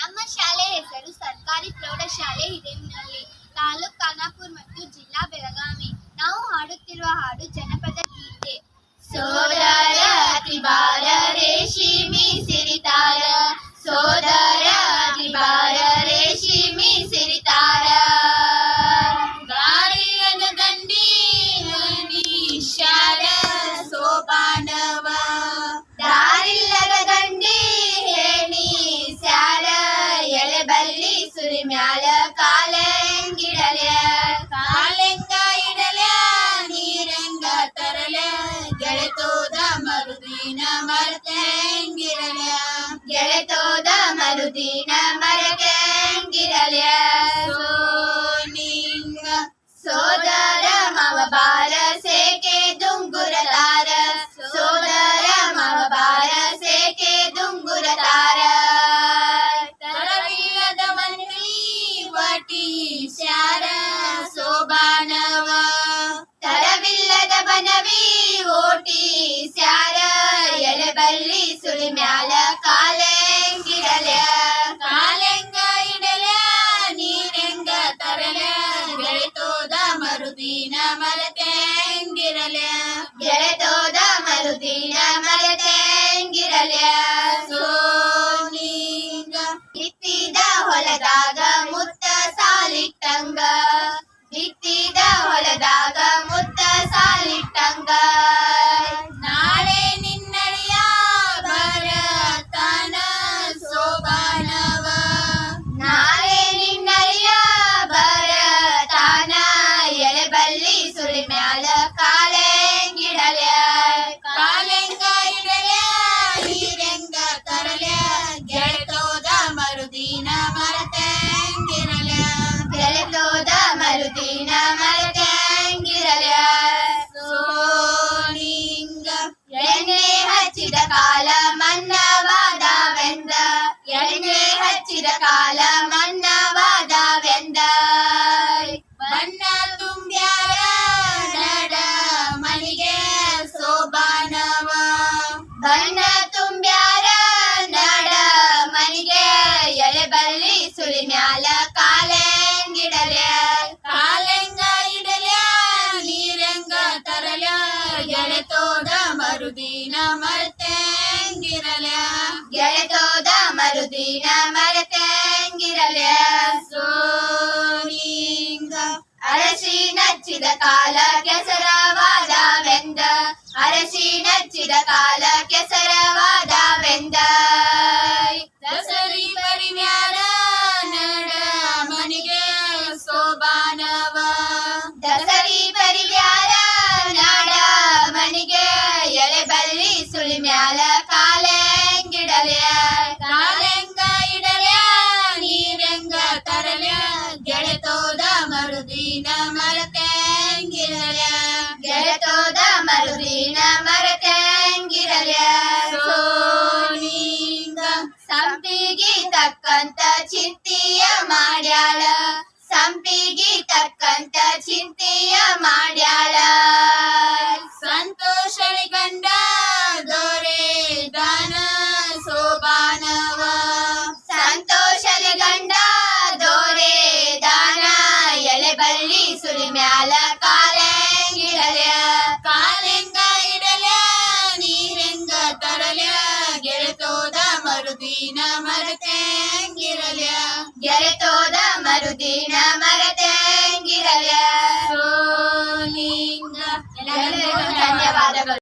ನಮ್ಮ ಶಾಲೆ ಹೆಸರು ಸರ್ಕಾರಿ ಪ್ರೌಢಶಾಲೆ ಹಿರೇಮನಹಳ್ಳಿ ತಾಲೂಕ್ ಖಾನಾಪುರ್ ಮತ್ತು ಜಿಲ್ಲಾ ಬೆಳಗಾವಿ. ನಾವು ಹಾಡುತ್ತಿರುವ ಹಾಡು ಜನಪದ ಗೀತೆ. ಸೋದರ ತ್ರಿಬಾರ ಸೋದರ caminhar ودين مرتنجر اليسونينغ அரசி நச்சித கால கெசரவாதா வெந்த அரசி நச்சித கால கெசரவாதா வெந்த ತಕ್ಕಂತ ಚಿಂತೆಯ ಮಾಡ್ಯಾಳ. ಸಂಪಿಗೆ ತಕ್ಕಂತ ಚಿಂತೆಯ ಮಾಡ್ಯಾಳ. ದಿನ ಮರುತೇಂಗಿರಲ್ಯ ಗೆರೆ ತೋದ ಮರುದಿನ ಮರು